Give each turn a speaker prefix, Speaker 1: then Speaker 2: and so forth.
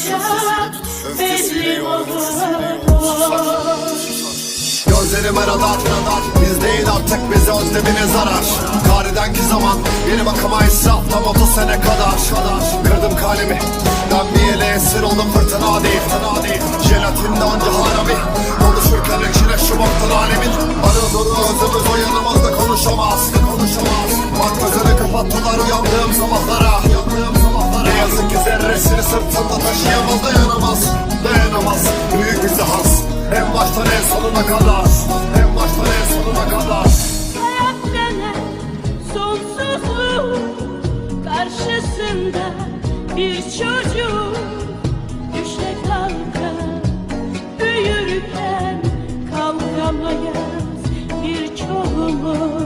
Speaker 1: tutuşacak Teslim olurum
Speaker 2: Gözlerime radar Biz değil artık bize özlemine zarar. Karidenki zaman Benim akıma israfla 30 sene kadar. Kırdım kalemi ele esir oldum fırtına değil. Fırtına değil Jelatinde onca harabi Konuşurken içine şu boktan alemin. Anadolu özümüz o yanımızda konuşamaz. Konuşamaz. Bak gözünü kapattılar uyandığım sabahlara yaşayamaz dayanamaz Dayanamaz. Büyük bize has En baştan en sonuna kadar. En baştan en sonuna kadar.
Speaker 1: Hayat denen sonsuzluğun Karşısında bir çocuk. Düşe kalka büyürken Kavramayız birçoğumuz